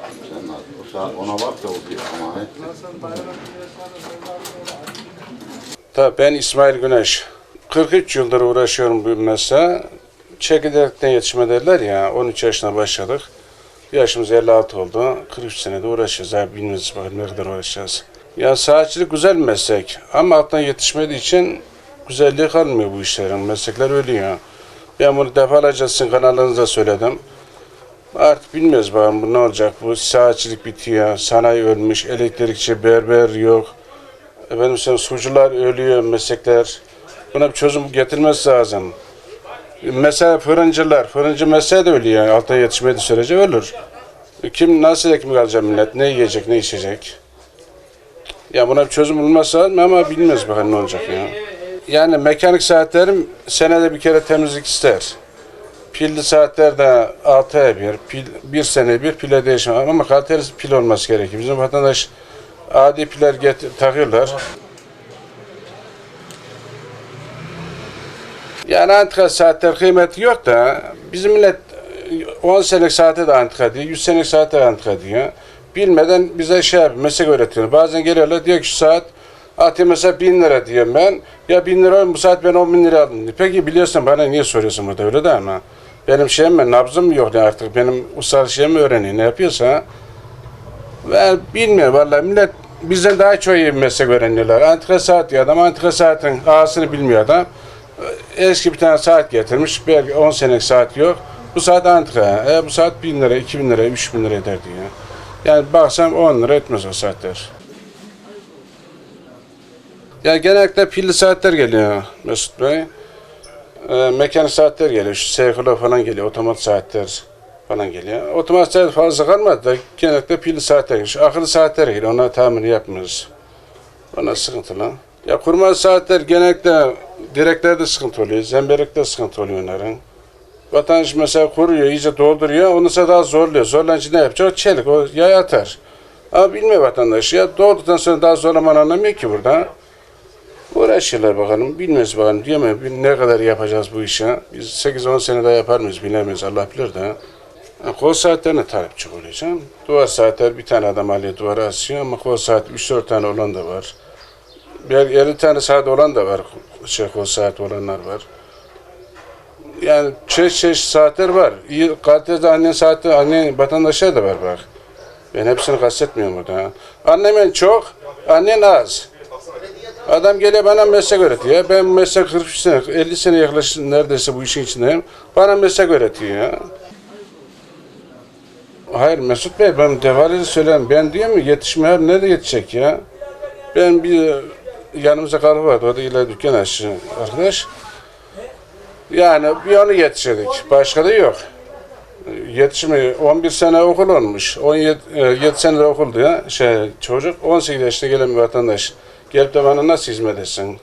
Sen saat ona bak da ama. he. Tabii ben İsmail Güneş. 43 yıldır uğraşıyorum bu mesleğe. Çekirdekten yetişme derler ya, 13 yaşına başladık. Yaşımız 56 oldu. 43 senede uğraşıyoruz. Abi bilmiyoruz bakalım ne kadar uğraşacağız. Ya saatçilik güzel bir meslek ama alttan yetişmediği için güzelliği kalmıyor bu işlerin. Meslekler ölüyor. Ben bunu defalarca sizin kanallarınızda söyledim. Artık bilmiyoruz bakalım bu ne olacak. Bu saatçilik bitiyor, sanayi ölmüş, elektrikçi, berber yok. Efendim sen sucular ölüyor meslekler. Buna bir çözüm getirmesi lazım. Mesela fırıncılar, fırıncı mesleği de ölüyor. Alttan yetişmediği sürece ölür. Kim nasıl ekmek alacak millet? Ne yiyecek, ne içecek? Ya buna bir çözüm bulunması lazım ama bilmiyoruz bakalım ne olacak ya. Yani mekanik saatlerim senede bir kere temizlik ister. Pilli saatler de 6 ay bir, pil, bir sene bir pile değişim ama kaliteli pil olması gerekiyor. Bizim vatandaş adi piller getir, takıyorlar. Yani antika saatler kıymeti yok da bizim millet e, 10 senelik saate de antika diyor, 100 senelik saate de antika diyor. Bilmeden bize şey yapıyor, meslek öğretiyor. Bazen geliyorlar diyor ki şu saat atıyor mesela 1000 lira diyorum ben. Ya 1000 lira bu saat ben 10 bin lira aldım. Peki biliyorsun bana niye soruyorsun burada öyle de ama. Benim şeyim mi, nabzım mı yok ne artık benim usta şeyimi öğreniyor ne yapıyorsa. Ben bilmiyorum vallahi millet bizden daha çok iyi meslek öğreniyorlar. Antika saat adam antika saatin ağasını bilmiyor adam. Eski bir tane saat getirmiş. Belki 10 senelik saat yok. Bu saat antika. E, bu saat 1000 lira, 2000 lira, 3000 lira eder diyor. Yani baksam 10 lira etmez o saatler. Yani genellikle pilli saatler geliyor Mesut Bey. E, mekanik saatler geliyor. Şu Seiko'la falan geliyor. Otomat saatler falan geliyor. Otomat saat fazla kalmadı da genellikle pilli saatler geliyor. Akıllı saatler geliyor. Onlar tahmini yapmıyoruz. Ona sıkıntılı. Ya kurmalı saatler genellikle direklerde sıkıntı oluyor. Zemberekte sıkıntı oluyor onların. Vatandaş mesela kuruyor, iyice dolduruyor. Onu sonra daha zorluyor. Zorlanınca ne yapacak? O çelik, o yay atar. Ama bilmiyor vatandaş. Ya dolduktan sonra daha zorlaman anlamıyor ki burada. Uğraşıyorlar bakalım. Bilmiyoruz bakalım. Diyemem. Bil- Ne kadar yapacağız bu işi. Biz 8-10 sene daha yapar mıyız bilemeyiz. Allah bilir de. Yani kol saatlerine oluyor canım. Duvar saatler bir tane adam alıyor duvara asıyor ama kol saat 3-4 tane olan da var. Bir 50 tane saat olan da var. Şey kol saat olanlar var. Yani çeşit çeşit saatler var. İyi kalitede annen saati, annen vatandaşlar da var bak. Ben hepsini kastetmiyorum burada. Annemin çok, annen az. Adam geliyor bana meslek öğretiyor. Ben meslek 43 sene, 50 sene yaklaşık neredeyse bu işin içindeyim. Bana meslek öğretiyor ya. Hayır Mesut Bey ben defalarca söylüyorum. Ben diyor mu yetişmeler nerede yetişecek ya? Ben bir yanımıza karı vardı. O da dükkan açtı arkadaş. Yani bir onu yetiştirdik. Başka da yok. Yetişme 11 sene okul olmuş. 17 e, 7 sene de okuldu ya şey çocuk. 18 yaşında gelen bir vatandaş. Gelip de bana nasıl hizmet etsin?